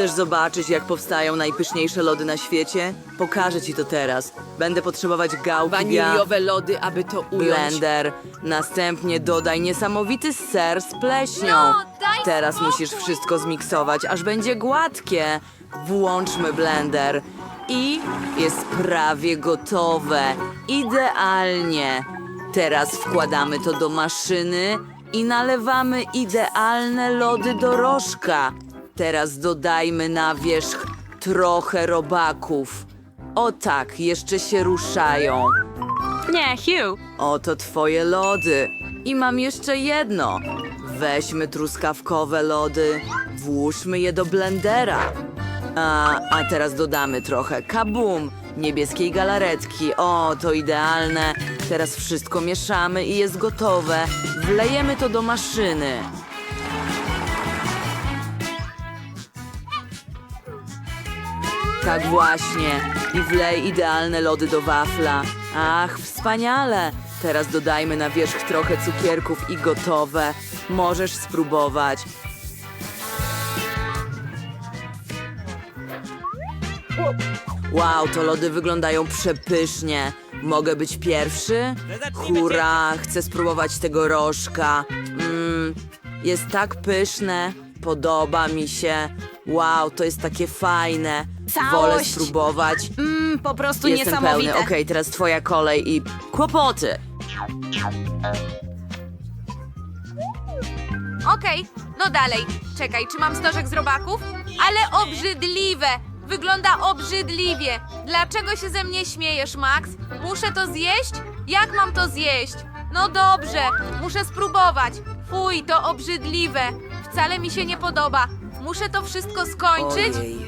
Chcesz zobaczyć, jak powstają najpyszniejsze lody na świecie? Pokażę ci to teraz. Będę potrzebować gałki, Waniliowe lody, aby to ująć. blender. Następnie dodaj niesamowity ser z pleśnią. No, daj Teraz spokój. musisz wszystko zmiksować, aż będzie gładkie. Włączmy blender. I jest prawie gotowe. Idealnie. Teraz wkładamy to do maszyny i nalewamy idealne lody do rożka. Teraz dodajmy na wierzch trochę robaków. O tak, jeszcze się ruszają. Nie, Hugh. Oto twoje lody. I mam jeszcze jedno. Weźmy truskawkowe lody, włóżmy je do blendera. A, a teraz dodamy trochę kabum, niebieskiej galaretki. O, to idealne. Teraz wszystko mieszamy i jest gotowe. Wlejemy to do maszyny. Tak właśnie. I wlej idealne lody do wafla. Ach, wspaniale. Teraz dodajmy na wierzch trochę cukierków i gotowe. Możesz spróbować. Wow, to lody wyglądają przepysznie. Mogę być pierwszy? Hurra, chcę spróbować tego rożka. Mm, jest tak pyszne. Podoba mi się. Wow, to jest takie fajne. Wolę Całość. spróbować. Mm, po prostu Jestem niesamowite. pełny. Okej, teraz twoja kolej i kłopoty. Okej, no dalej. Czekaj, czy mam stożek z robaków? Ale obrzydliwe! Wygląda obrzydliwie. Dlaczego się ze mnie śmiejesz, Max? Muszę to zjeść? Jak mam to zjeść? No dobrze, muszę spróbować. Fuj, to obrzydliwe. Wcale mi się nie podoba. Muszę to wszystko skończyć. Ojej,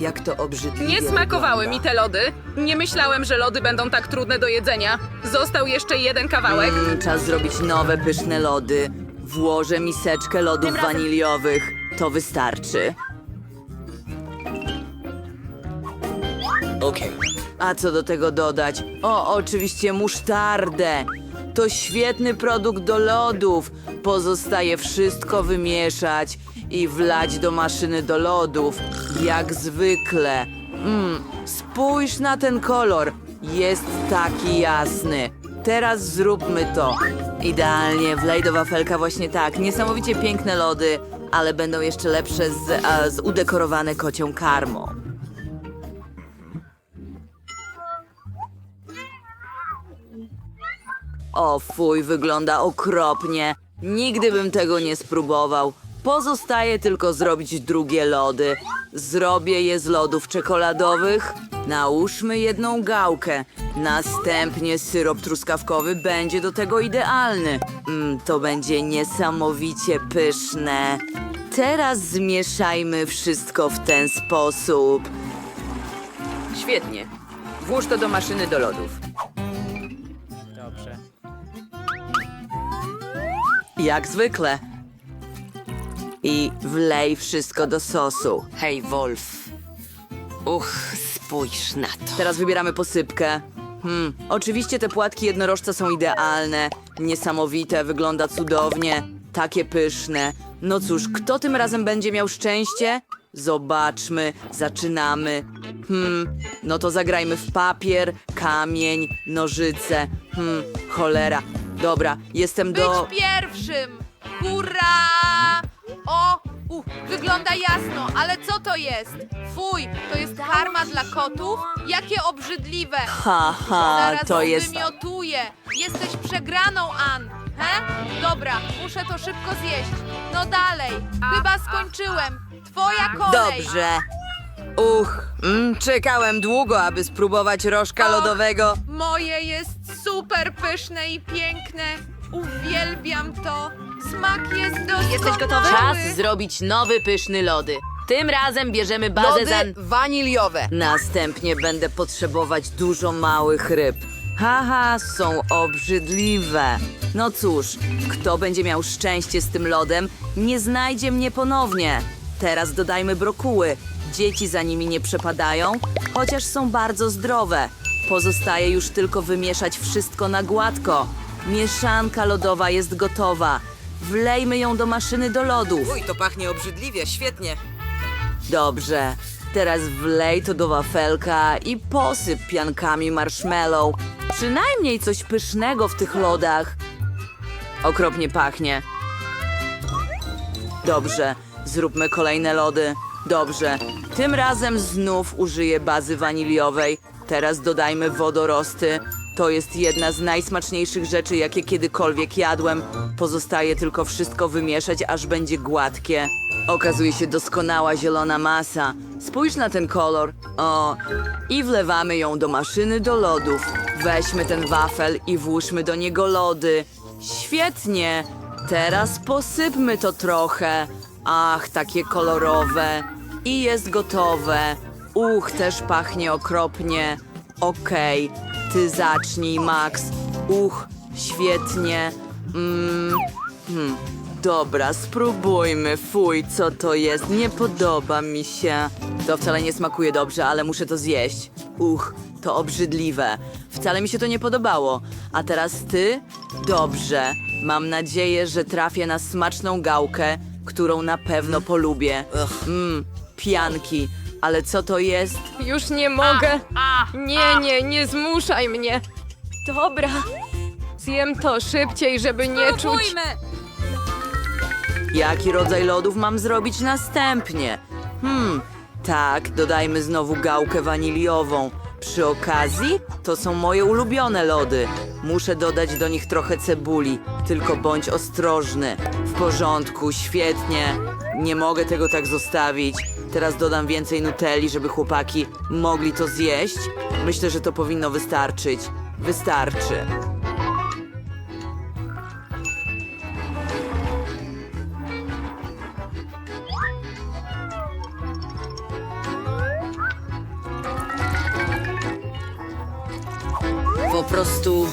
jak to obrzydliwie Nie smakowały mi wygląda. te lody. Nie myślałem, że lody będą tak trudne do jedzenia. Został jeszcze jeden kawałek. Mm, czas zrobić nowe pyszne lody. Włożę miseczkę lodów Tym razem- waniliowych. To wystarczy. Okej. A co do tego dodać? O, oczywiście musztardę. To świetny produkt do lodów. Pozostaje wszystko wymieszać i wlać do maszyny do lodów, jak zwykle. Mm, spójrz na ten kolor. Jest taki jasny. Teraz zróbmy to. Idealnie, wlej do wafelka właśnie tak. Niesamowicie piękne lody, ale będą jeszcze lepsze z, a, z udekorowane kocią karmą. O fuj, wygląda okropnie. Nigdy bym tego nie spróbował. Pozostaje tylko zrobić drugie lody. Zrobię je z lodów czekoladowych. Nałóżmy jedną gałkę. Następnie syrop truskawkowy będzie do tego idealny. Mm, to będzie niesamowicie pyszne. Teraz zmieszajmy wszystko w ten sposób. Świetnie. Włóż to do maszyny do lodów. Jak zwykle. I wlej wszystko do sosu. Hej, Wolf. Uch, spójrz na to. Teraz wybieramy posypkę. Hmm, oczywiście te płatki jednorożca są idealne, niesamowite, wygląda cudownie, takie pyszne. No cóż, kto tym razem będzie miał szczęście? Zobaczmy, zaczynamy. Hmm, no to zagrajmy w papier, kamień, nożyce. Hmm, cholera. Dobra, jestem do... Być pierwszym! Hurra! O! U, wygląda jasno, ale co to jest? Fuj, to jest karma dla kotów? Jakie obrzydliwe! Haha, Zaraz to jest... wymiotuję! Jesteś przegraną, Ann! He? Dobra, muszę to szybko zjeść. No dalej, chyba skończyłem. Twoja kolej! Dobrze. Uch, mm, czekałem długo, aby spróbować rożka Och, lodowego. Moje jest super pyszne i piękne. Uwielbiam to. Smak jest doskonały. Jesteś gotowy? Czas zrobić nowy pyszny lody. Tym razem bierzemy bazę Lody za... waniliowe. Następnie będę potrzebować dużo małych ryb. Haha, są obrzydliwe. No cóż, kto będzie miał szczęście z tym lodem, nie znajdzie mnie ponownie. Teraz dodajmy brokuły. Dzieci za nimi nie przepadają, chociaż są bardzo zdrowe. Pozostaje już tylko wymieszać wszystko na gładko. Mieszanka lodowa jest gotowa. Wlejmy ją do maszyny do lodów. Uj, to pachnie obrzydliwie, świetnie. Dobrze. Teraz wlej to do wafelka i posyp piankami marshmallow. Przynajmniej coś pysznego w tych lodach. Okropnie pachnie. Dobrze, zróbmy kolejne lody. Dobrze, tym razem znów użyję bazy waniliowej. Teraz dodajmy wodorosty. To jest jedna z najsmaczniejszych rzeczy, jakie kiedykolwiek jadłem. Pozostaje tylko wszystko wymieszać, aż będzie gładkie. Okazuje się doskonała zielona masa. Spójrz na ten kolor. O, i wlewamy ją do maszyny do lodów. Weźmy ten wafel i włóżmy do niego lody. Świetnie. Teraz posypmy to trochę. Ach, takie kolorowe. I jest gotowe. Uch, też pachnie okropnie. Okej, ty zacznij, Max. Uch, świetnie. Mm, hmm. Dobra, spróbujmy. Fuj, co to jest? Nie podoba mi się. To wcale nie smakuje dobrze, ale muszę to zjeść. Uch, to obrzydliwe. Wcale mi się to nie podobało. A teraz ty? Dobrze. Mam nadzieję, że trafię na smaczną gałkę, którą na pewno polubię. Mmm, pianki. Ale co to jest? Już nie mogę. Nie, nie, nie zmuszaj mnie. Dobra. Zjem to szybciej, żeby nie czuć. Jaki rodzaj lodów mam zrobić następnie? Hmm, tak, dodajmy znowu gałkę waniliową. Przy okazji, to są moje ulubione lody. Muszę dodać do nich trochę cebuli, tylko bądź ostrożny. W porządku, świetnie. Nie mogę tego tak zostawić. Teraz dodam więcej nutelli, żeby chłopaki mogli to zjeść. Myślę, że to powinno wystarczyć. Wystarczy. Po prostu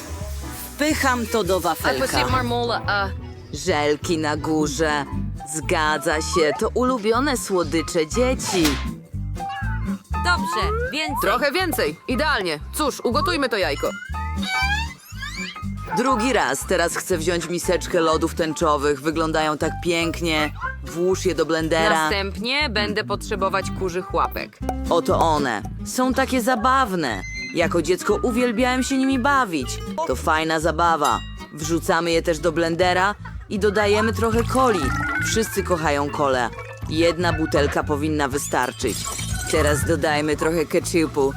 wpycham to do wafelka. Uh, Żelki na górze. Zgadza się, to ulubione słodycze dzieci. Dobrze, więcej. Trochę więcej. Idealnie. Cóż, ugotujmy to jajko. Drugi raz, teraz chcę wziąć miseczkę lodów tęczowych. Wyglądają tak pięknie. Włóż je do blendera. następnie będę potrzebować kurzych łapek. Oto one. Są takie zabawne. Jako dziecko uwielbiałem się nimi bawić. To fajna zabawa. Wrzucamy je też do blendera i dodajemy trochę coli. Wszyscy kochają kolę. Jedna butelka powinna wystarczyć. Teraz dodajmy trochę ketchupu.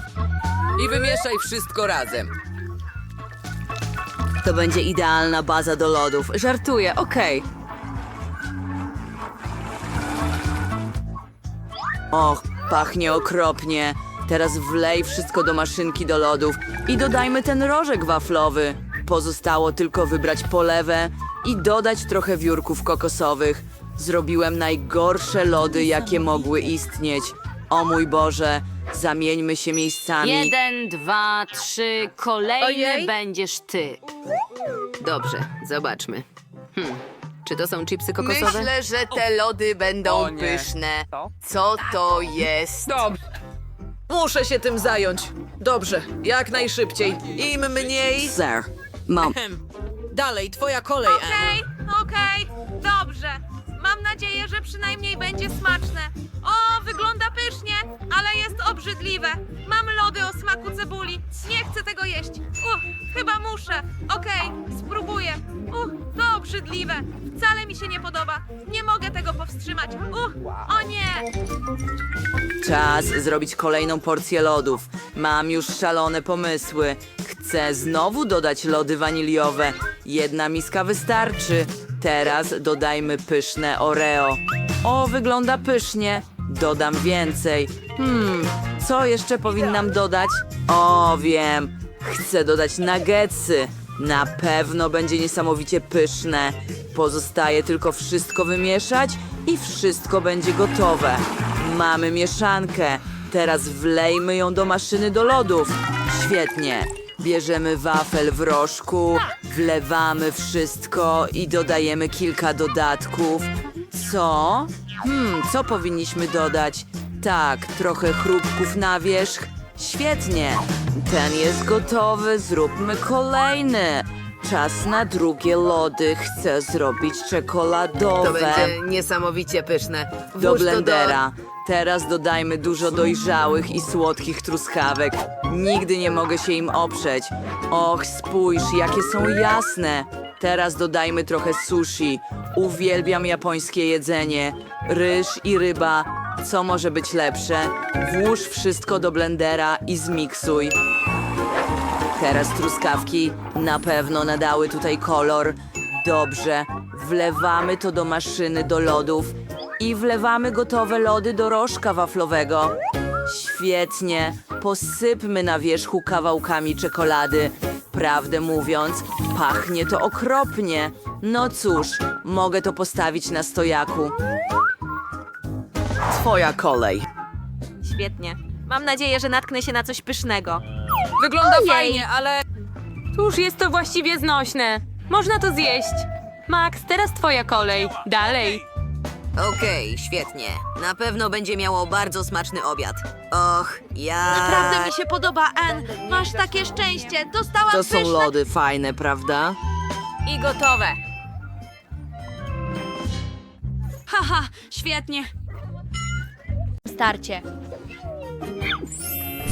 I wymieszaj wszystko razem. To będzie idealna baza do lodów. Żartuję, okej. Och, pachnie okropnie. Teraz wlej wszystko do maszynki do lodów i dodajmy ten rożek waflowy. Pozostało tylko wybrać polewę i dodać trochę wiórków kokosowych. Zrobiłem najgorsze lody, jakie mogły istnieć. O mój Boże, zamieńmy się miejscami. Jeden, dwa, trzy, kolejny Ojej. będziesz ty. Dobrze, zobaczmy. Hmm. Czy to są chipsy kokosowe? Myślę, że te lody będą pyszne. Co to jest? Dobrze. Muszę się tym zająć. Dobrze, jak najszybciej. Im mniej... Sir, mam... Dalej, twoja kolej. Okej, okej, dobrze. Mam nadzieję, że przynajmniej będzie smaczne. O, wygląda pysznie, ale jest obrzydliwe. Mam lody o smaku cebuli. Nie chcę tego jeść. Uch, chyba muszę. Okej, spróbuję. Uch, to obrzydliwe. Wcale mi się nie podoba. Nie mogę tego powstrzymać. Uch, o nie. Czas zrobić kolejną porcję lodów. Mam już szalone pomysły. Chcę znowu dodać lody waniliowe. Jedna miska wystarczy. Teraz dodajmy pyszne Oreo. O, wygląda pysznie. Dodam więcej. Hmm, co jeszcze powinnam dodać? O, wiem. Chcę dodać nuggetsy. Na pewno będzie niesamowicie pyszne. Pozostaje tylko wszystko wymieszać i wszystko będzie gotowe. Mamy mieszankę. Teraz wlejmy ją do maszyny do lodów. Świetnie. Bierzemy wafel w rożku, wlewamy wszystko i dodajemy kilka dodatków. Co? Hmm, co powinniśmy dodać? Tak, trochę chrupków na wierzch. Świetnie. Ten jest gotowy, zróbmy kolejny. Czas na drugie lody. Chcę zrobić czekoladowe To będzie niesamowicie pyszne. Włóż do to blendera. Teraz dodajmy dużo dojrzałych i słodkich truskawek. Nigdy nie mogę się im oprzeć. Och, spójrz, jakie są jasne. Teraz dodajmy trochę sushi. Uwielbiam japońskie jedzenie. Ryż i ryba. Co może być lepsze? Włóż wszystko do blendera i zmiksuj. Teraz truskawki na pewno nadały tutaj kolor. Dobrze, wlewamy to do maszyny do lodów i wlewamy gotowe lody do rożka waflowego. Świetnie, posypmy na wierzchu kawałkami czekolady. Prawdę mówiąc, pachnie to okropnie. No cóż, mogę to postawić na stojaku. Twoja kolej. Świetnie. Mam nadzieję, że natknę się na coś pysznego. Wygląda Ojej. fajnie, ale... Cóż, jest to właściwie znośne. Można to zjeść. Max, teraz twoja kolej. Dalej. Okej, świetnie. Na pewno będzie miało bardzo smaczny obiad. Och, ja... Naprawdę mi się podoba, Ann. Masz takie szczęście. Dostałam To są pyszne... lody fajne, prawda? I gotowe. Haha, świetnie. Starcie.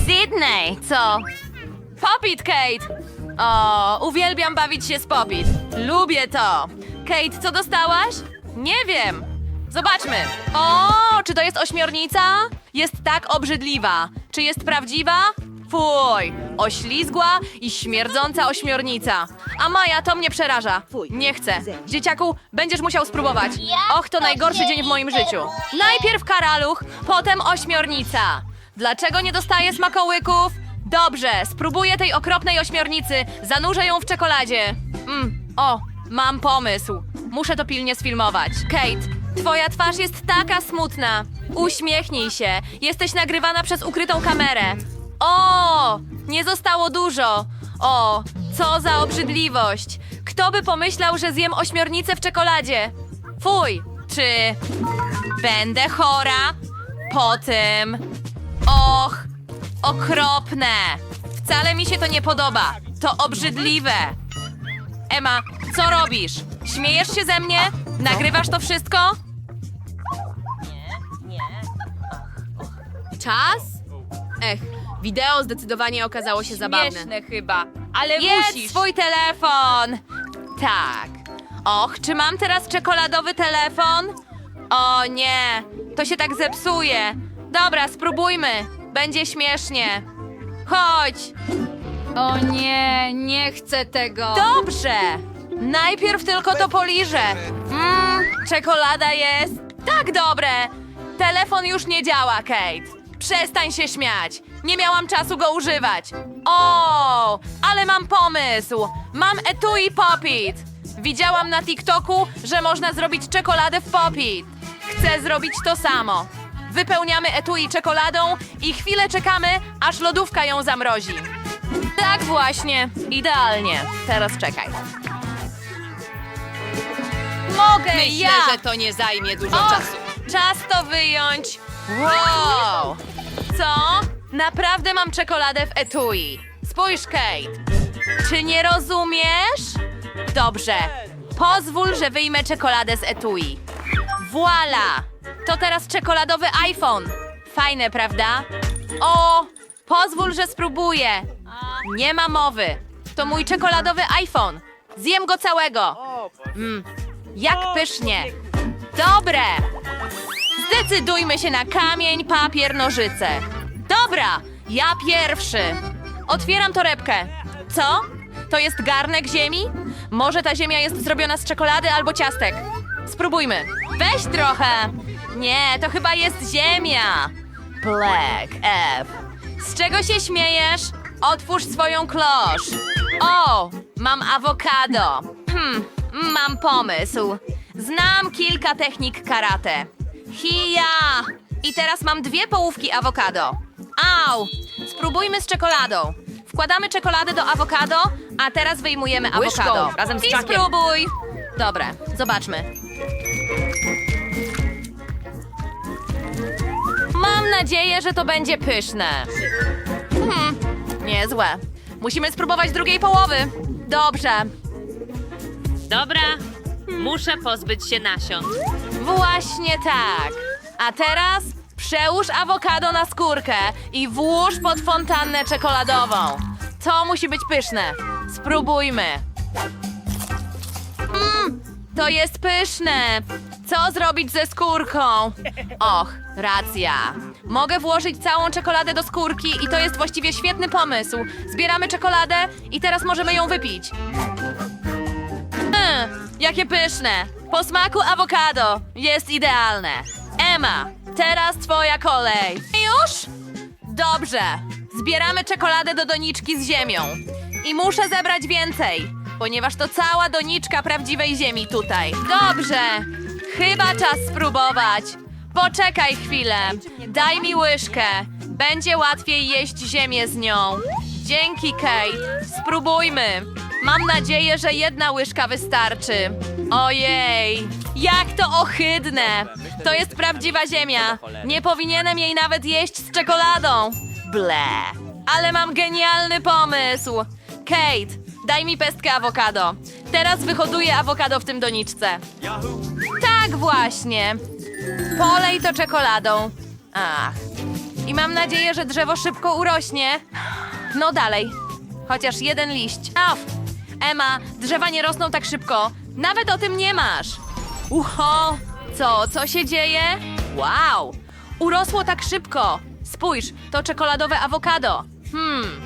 Sydney, co? Popit, Kate! O, uwielbiam bawić się z Popit. Lubię to. Kate, co dostałaś? Nie wiem. Zobaczmy. O, czy to jest ośmiornica? Jest tak obrzydliwa. Czy jest prawdziwa? Fuj, oślizgła i śmierdząca ośmiornica. A Maja, to mnie przeraża. Nie chcę. Dzieciaku, będziesz musiał spróbować. Och, to najgorszy dzień w moim życiu. Najpierw karaluch, potem ośmiornica. Dlaczego nie dostaję smakołyków? Dobrze, spróbuję tej okropnej ośmiornicy. Zanurzę ją w czekoladzie. Mm, o, mam pomysł. Muszę to pilnie sfilmować. Kate, twoja twarz jest taka smutna. Uśmiechnij się. Jesteś nagrywana przez ukrytą kamerę. O, nie zostało dużo. O, co za obrzydliwość. Kto by pomyślał, że zjem ośmiornicę w czekoladzie? Fuj, czy będę chora? Po tym. Och, okropne. Wcale mi się to nie podoba. To obrzydliwe. Ema, co robisz? Śmiejesz się ze mnie? Nagrywasz to wszystko? Czas? Ech, wideo zdecydowanie okazało się zabawne. Śmieszne chyba, ale Jedz musisz. swój telefon. Tak. Och, czy mam teraz czekoladowy telefon? O nie, to się tak zepsuje. Dobra, spróbujmy. Będzie śmiesznie. Chodź. O nie, nie chcę tego. Dobrze. Najpierw tylko to poliżę. Mmm, czekolada jest. Tak dobre. Telefon już nie działa, Kate. Przestań się śmiać. Nie miałam czasu go używać. O, ale mam pomysł. Mam etui Popit. Widziałam na TikToku, że można zrobić czekoladę w Popit. Chcę zrobić to samo. Wypełniamy etui czekoladą i chwilę czekamy, aż lodówka ją zamrozi. Tak właśnie, idealnie. Teraz czekaj. Mogę Myślę, ja! że to nie zajmie dużo Och, czasu. czas to wyjąć. Wow! Co? Naprawdę mam czekoladę w etui. Spójrz, Kate. Czy nie rozumiesz? Dobrze. Pozwól, że wyjmę czekoladę z etui. Voila! To teraz czekoladowy iPhone. Fajne, prawda? O, pozwól, że spróbuję. Nie ma mowy. To mój czekoladowy iPhone. Zjem go całego. Mm, jak pysznie. Dobre. Zdecydujmy się na kamień, papier, nożyce. Dobra, ja pierwszy. Otwieram torebkę. Co? To jest garnek ziemi? Może ta ziemia jest zrobiona z czekolady albo ciastek. Spróbujmy. Weź trochę. Nie, to chyba jest ziemia. Black F. Z czego się śmiejesz? Otwórz swoją klosz. O, mam awokado. Hmm, mam pomysł. Znam kilka technik karate. Hija! I teraz mam dwie połówki awokado. Au! Spróbujmy z czekoladą. Wkładamy czekoladę do awokado, a teraz wyjmujemy Łyżką, awokado. razem z I czakiem. spróbuj! Dobra, zobaczmy. Mam nadzieję, że to będzie pyszne. Hmm, niezłe. Musimy spróbować drugiej połowy. Dobrze. Dobra, muszę pozbyć się nasion. Właśnie tak. A teraz Przełóż awokado na skórkę i włóż pod fontannę czekoladową. To musi być pyszne. Spróbujmy. Mmm, to jest pyszne. Co zrobić ze skórką? Och, racja. Mogę włożyć całą czekoladę do skórki i to jest właściwie świetny pomysł. Zbieramy czekoladę i teraz możemy ją wypić. Mm, jakie pyszne! Po smaku awokado. Jest idealne. Emma, teraz twoja kolej. Już? Dobrze. Zbieramy czekoladę do doniczki z ziemią. I muszę zebrać więcej, ponieważ to cała doniczka prawdziwej ziemi tutaj. Dobrze. Chyba czas spróbować. Poczekaj chwilę. Daj mi łyżkę. Będzie łatwiej jeść ziemię z nią. Dzięki, Kate. Spróbujmy. Mam nadzieję, że jedna łyżka wystarczy. Ojej, jak to ohydne! To jest prawdziwa ziemia. Nie powinienem jej nawet jeść z czekoladą. Ble. Ale mam genialny pomysł. Kate, daj mi pestkę awokado. Teraz wyhoduję awokado w tym doniczce. Tak właśnie. Polej to czekoladą. Ach. I mam nadzieję, że drzewo szybko urośnie. No dalej. Chociaż jeden liść. Emma, drzewa nie rosną tak szybko. Nawet o tym nie masz. Uho! Co, co się dzieje? Wow! Urosło tak szybko. Spójrz, to czekoladowe awokado. Hmm,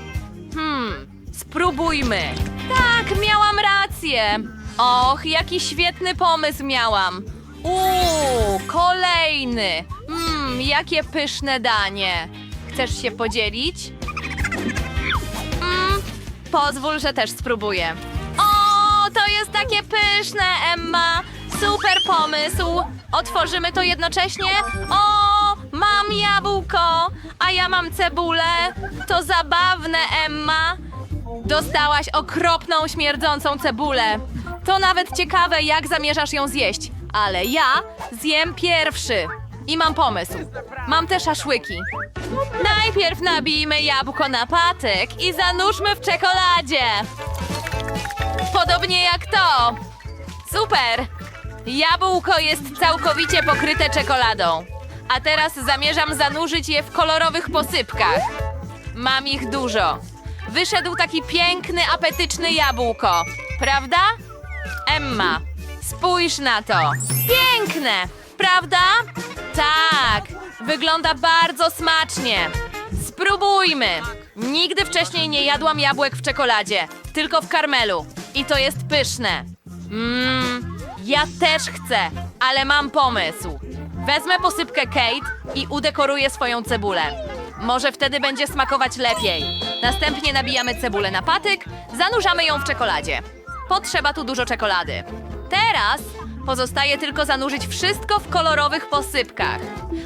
hmm, spróbujmy. Tak, miałam rację. Och, jaki świetny pomysł miałam. Uuu, kolejny. Mmm, jakie pyszne danie. Chcesz się podzielić? Pozwól, że też spróbuję. O, to jest takie pyszne, Emma. Super pomysł. Otworzymy to jednocześnie. O, mam jabłko, a ja mam cebulę. To zabawne, Emma. Dostałaś okropną, śmierdzącą cebulę. To nawet ciekawe, jak zamierzasz ją zjeść. Ale ja zjem pierwszy. I mam pomysł. Mam te szaszłyki. Najpierw nabijmy jabłko na patyk i zanurzmy w czekoladzie. Podobnie jak to. Super! Jabłko jest całkowicie pokryte czekoladą. A teraz zamierzam zanurzyć je w kolorowych posypkach. Mam ich dużo. Wyszedł taki piękny, apetyczny jabłko. Prawda? Emma, spójrz na to. Piękne, prawda? Tak, wygląda bardzo smacznie. Spróbujmy. Nigdy wcześniej nie jadłam jabłek w czekoladzie, tylko w karmelu. I to jest pyszne. Mmm, ja też chcę, ale mam pomysł. Wezmę posypkę Kate i udekoruję swoją cebulę. Może wtedy będzie smakować lepiej. Następnie nabijamy cebulę na patyk, zanurzamy ją w czekoladzie. Potrzeba tu dużo czekolady. Teraz pozostaje tylko zanurzyć wszystko w kolorowych posypkach.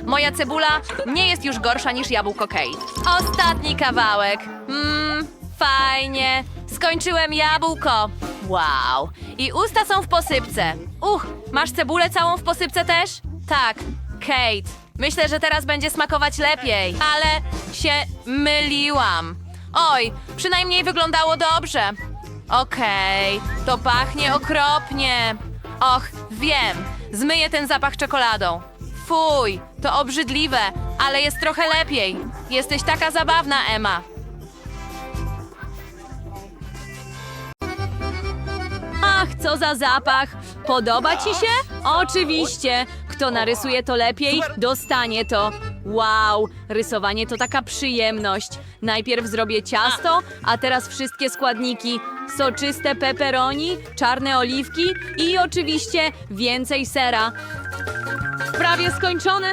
Moja cebula nie jest już gorsza niż jabłko Kate. Ostatni kawałek. Mmm, fajnie. Skończyłem jabłko. Wow. I usta są w posypce. Uch, masz cebulę całą w posypce też? Tak. Kate, myślę, że teraz będzie smakować lepiej, ale się myliłam. Oj, przynajmniej wyglądało dobrze. Okej, to pachnie okropnie. Och, wiem, zmyję ten zapach czekoladą. Fuj, to obrzydliwe, ale jest trochę lepiej. Jesteś taka zabawna, Emma. Ach, co za zapach! Podoba ci się? Oczywiście! Kto narysuje to lepiej, dostanie to. Wow, rysowanie to taka przyjemność. Najpierw zrobię ciasto, a teraz wszystkie składniki. Soczyste pepperoni, czarne oliwki i oczywiście więcej sera. Prawie skończone.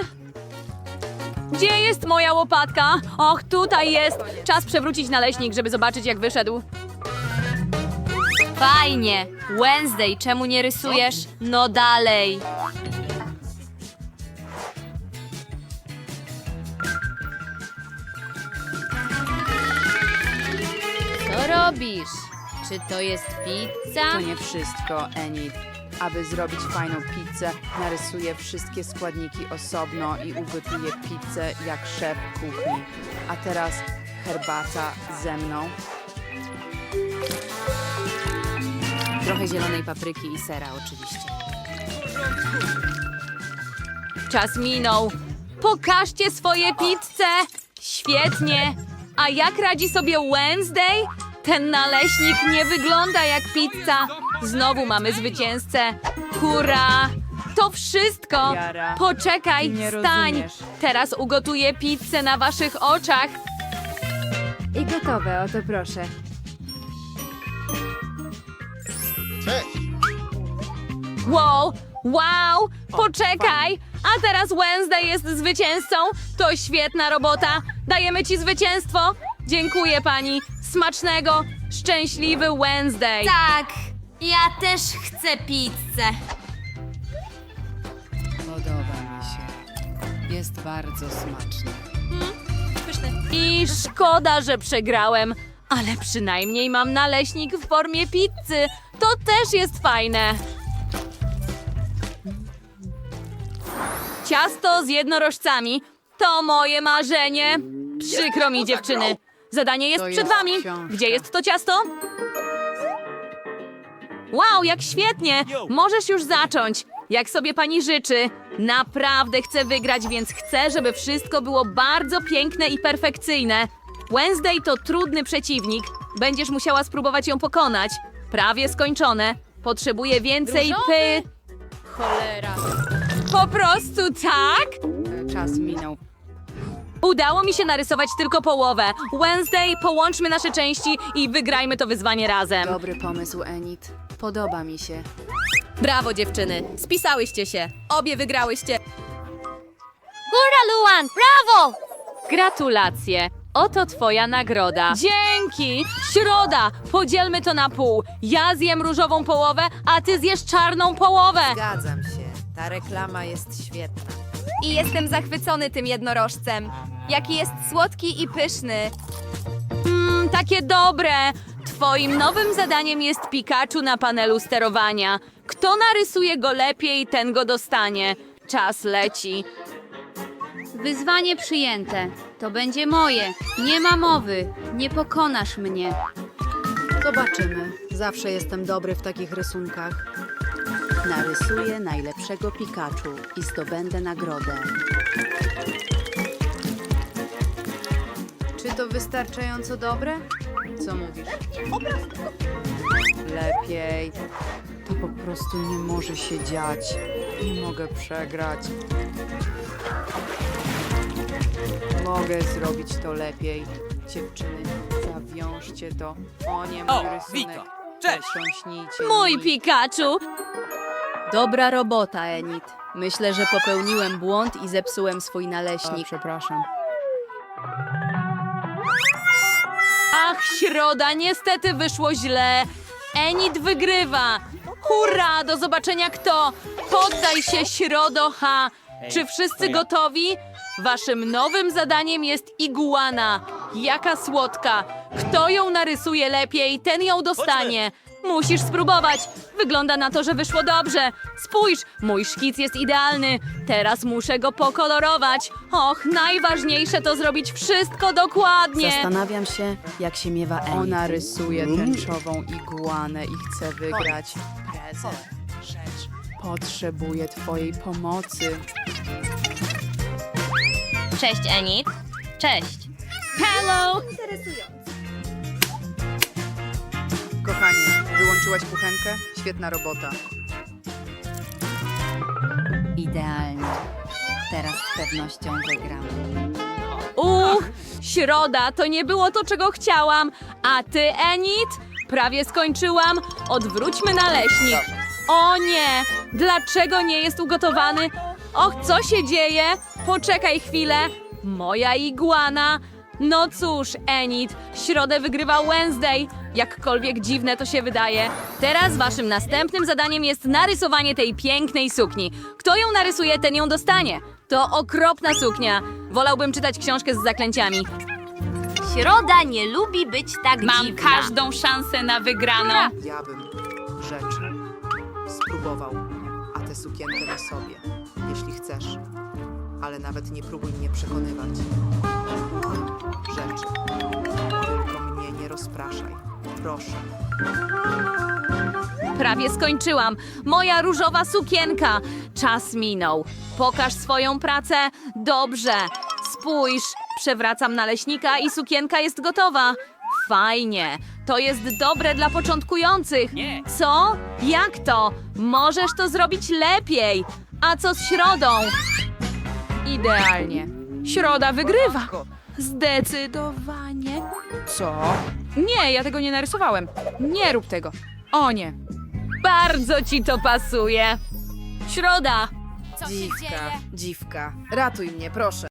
Gdzie jest moja łopatka? Och, tutaj jest. Czas przewrócić naleśnik, żeby zobaczyć, jak wyszedł. Fajnie. Wednesday, czemu nie rysujesz? No dalej. Co robisz? Czy to jest pizza? To nie wszystko, Enid. Aby zrobić fajną pizzę, narysuję wszystkie składniki osobno i ugotuję pizzę jak szef kuchni. A teraz herbata ze mną. Trochę zielonej papryki i sera oczywiście. Czas minął. Pokażcie swoje pizze! Świetnie! A jak radzi sobie Wednesday? Ten naleśnik nie wygląda jak pizza. Znowu mamy zwycięzcę. Hurra! To wszystko! Poczekaj, stań! Teraz ugotuję pizzę na waszych oczach. I gotowe, oto proszę. Wow, wow, poczekaj! A teraz Wednesday jest zwycięzcą. To świetna robota. Dajemy ci zwycięstwo. Dziękuję pani. Smacznego, szczęśliwy Wednesday. Tak, ja też chcę pizzę. Podoba mi się. Jest bardzo smaczny. I szkoda, że przegrałem, ale przynajmniej mam naleśnik w formie pizzy. To też jest fajne. Ciasto z jednorożcami to moje marzenie. Przykro mi, dziewczyny. Zadanie jest To przed jest wami. książka. Gdzie jest to ciasto? Wow, jak świetnie! Możesz już zacząć. Jak sobie pani życzy. Naprawdę chcę wygrać, więc chcę, żeby wszystko było bardzo piękne i perfekcyjne. Wednesday to trudny przeciwnik. Będziesz musiała spróbować ją pokonać. Prawie skończone. Potrzebuję więcej py. Cholera. Po prostu tak? Czas minął. Udało mi się narysować tylko połowę. Wednesday, połączmy nasze części i wygrajmy to wyzwanie razem. Dobry pomysł, Enid. Podoba mi się. Brawo, dziewczyny. Spisałyście się. Obie wygrałyście. Góra, Luan, brawo! Gratulacje. Oto twoja nagroda. Dzięki! Środa! Podzielmy to na pół. Ja zjem różową połowę, a ty zjesz czarną połowę. Zgadzam się. Ta reklama jest świetna. I jestem zachwycony tym jednorożcem. Jaki jest słodki i pyszny. Mmm, takie dobre. Twoim nowym zadaniem jest Pikachu na panelu sterowania. Kto narysuje go lepiej, ten go dostanie. Czas leci. Wyzwanie przyjęte. To będzie moje. Nie ma mowy. Nie pokonasz mnie. Zobaczymy. Zawsze jestem dobry w takich rysunkach. Narysuję najlepszego Pikachu i zdobędę nagrodę. Czy to wystarczająco dobre? Co mówisz? Lepiej. To po prostu nie może się dziać. Nie mogę przegrać. Mogę zrobić to lepiej. Dziewczyny, zawiążcie to. O nie, mój rysunek. Cześć. Posiąśnijcie Mój mi. Pikachu! Dobra robota, Enid. Myślę, że popełniłem błąd i zepsułem swój naleśnik. przepraszam. Ach, środa, niestety wyszło źle. Enid wygrywa. Hurra, do zobaczenia kto. Poddaj się, środo, ha. Czy wszyscy gotowi? Waszym nowym zadaniem jest iguana. Jaka słodka. Kto ją narysuje lepiej, ten ją dostanie. Musisz spróbować. Wygląda na to, że wyszło dobrze. Spójrz, mój szkic jest idealny. Teraz muszę go pokolorować. Och, najważniejsze to zrobić wszystko dokładnie. Zastanawiam się, jak się miewa Enid. Ona rysuje tęczową iguanę i chce wygrać prezent. Rzecz. Potrzebuję twojej pomocy. Cześć, Enid. Cześć. Hello! Kochanie, wyłączyłaś kuchenkę? Świetna robota. Idealnie. Teraz z pewnością wygram. Uch, środa, to nie było to, czego chciałam. A ty, Enid? Prawie skończyłam. Odwróćmy naleśnik. O nie, dlaczego nie jest ugotowany? Och, co się dzieje? Poczekaj chwilę. Moja iguana. No cóż, Enid, środę wygrywa Wednesday. Jakkolwiek dziwne to się wydaje. Teraz waszym następnym zadaniem jest narysowanie tej pięknej sukni. Kto ją narysuje, ten ją dostanie. To okropna suknia. Wolałbym czytać książkę z zaklęciami. Środa nie lubi być tak Mam dziwna. każdą szansę na wygraną. Ja bym rzeczy spróbował, a tę sukienkę na sobie, jeśli chcesz. Ale nawet nie próbuj mnie przekonywać. Rzeczy. Tylko mnie nie rozpraszaj. Proszę. Prawie skończyłam. Moja różowa sukienka. Czas minął. Pokaż swoją pracę. Dobrze. Spójrz, przewracam naleśnika i sukienka jest gotowa. Fajnie. To jest dobre dla początkujących. Co? Jak to? Możesz to zrobić lepiej. A co z środą? Idealnie. Środa wygrywa. Zdecydowanie. Co? Nie, ja tego nie narysowałem. Nie rób tego. O nie. Bardzo ci to pasuje. Środa. Dziwka, dziwka. Ratuj mnie, proszę.